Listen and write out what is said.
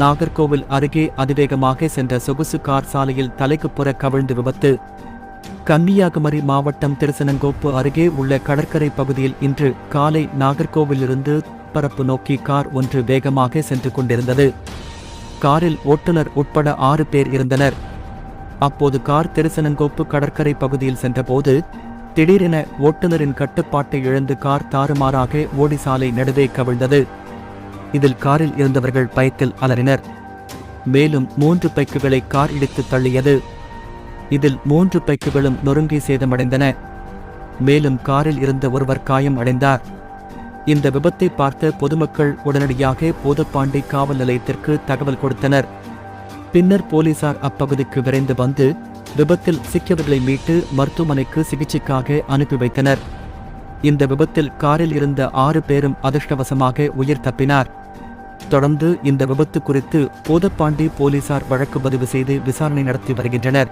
நாகர்கோவில் அருகே அதிவேகமாக சென்ற சொகுசு கார் சாலையில் தலைக்கு புற கவிழ்ந்து விபத்து. கன்னியாகுமரி மாவட்டம் திருசனங்கோப்பு அருகே உள்ள கடற்கரை பகுதியில் இன்று காலை நாகர்கோவிலிருந்து பரப்பு நோக்கி கார் ஒன்று வேகமாக சென்று கொண்டிருந்தது. காரில் ஓட்டுநர் உட்பட ஆறு பேர் இருந்தனர். அப்போது கார் திருசனங்கோப்பு கடற்கரை பகுதியில் சென்றபோது திடீரென ஓட்டுநரின் கட்டுப்பாட்டை இழந்து கார் தாறுமாறாக ஓடி சாலை நடுவே கவிழ்ந்தது. இதில் காரில் இருந்தவர்கள் பயத்தில் அலறினர். மேலும் மூன்று பைக்குகளை கார் இடித்து தள்ளியது. இதில் மூன்று பைக்குகளும் நொறுங்கி சேதமடைந்தன. மேலும் காரில் இருந்த ஒருவர் காயம் அடைந்தார். இந்த விபத்தை பார்த்த பொதுமக்கள் உடனடியாக போதப்பாண்டி காவல் நிலையத்திற்கு தகவல் கொடுத்தனர். பின்னர் போலீசார் அப்பகுதிக்கு விரைந்து வந்து விபத்தில் சிக்கியவர்களை மீட்டு மருத்துவமனைக்கு சிகிச்சைக்காக அனுப்பி வைத்தனர். இந்த விபத்தில் காரில் இருந்த ஆறு பேரும் அதிர்ஷ்டவசமாக உயிர் தப்பினார். தொடர்ந்து இந்த விபத்து குறித்து போதப்பாண்டி போலீசார் வழக்கு பதிவு செய்து விசாரணை நடத்தி வருகின்றனர்.